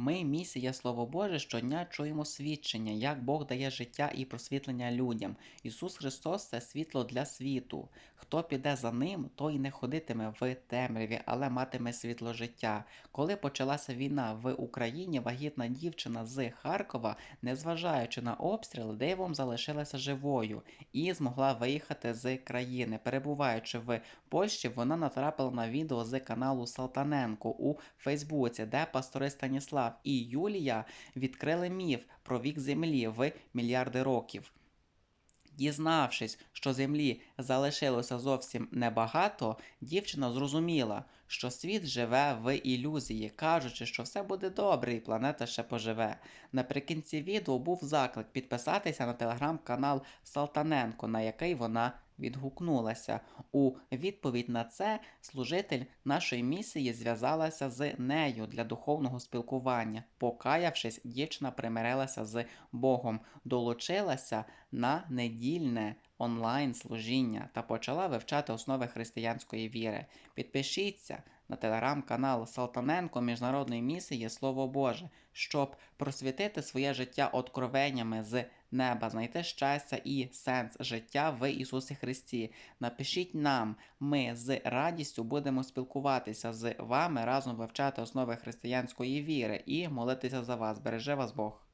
Ми, місія Слово Боже, щодня чуємо свідчення, як Бог дає життя і просвітлення людям. Ісус Христос це світло для світу. Хто піде за ним, той не ходитиме в темряві, але матиме світло життя. Коли почалася війна в Україні, вагітна дівчина з Харкова, незважаючи на обстріл, дивом залишилася живою і змогла виїхати з країни. Перебуваючи в Польщі, вона натрапила на відео з каналу Салтаненко у Фейсбуці, де пастори Станіслав і Юлія відкрили міф про вік землі в мільярди років. Дізнавшись, що землі залишилося зовсім небагато, дівчина зрозуміла, що світ живе в ілюзії, кажучи, що все буде добре і планета ще поживе. Наприкінці відео був заклик підписатися на телеграм-канал Салтаненко, на який вона відгукнулася. У відповідь на це служитель нашої місії зв'язалася з нею для духовного спілкування. Покаявшись, дівчина примирилася з Богом, долучилася на недільне онлайн служіння та почала вивчати основи християнської віри. Підпишіться на телеграм-канал Салтаненко Міжнародної місії Слово Боже, щоб просвітити своє життя откровеннями з неба, знайти щастя і сенс життя в Ісусі Христі. Напишіть нам, ми з радістю будемо спілкуватися з вами разом вивчати основи християнської віри і молитися за вас. Береже вас Бог.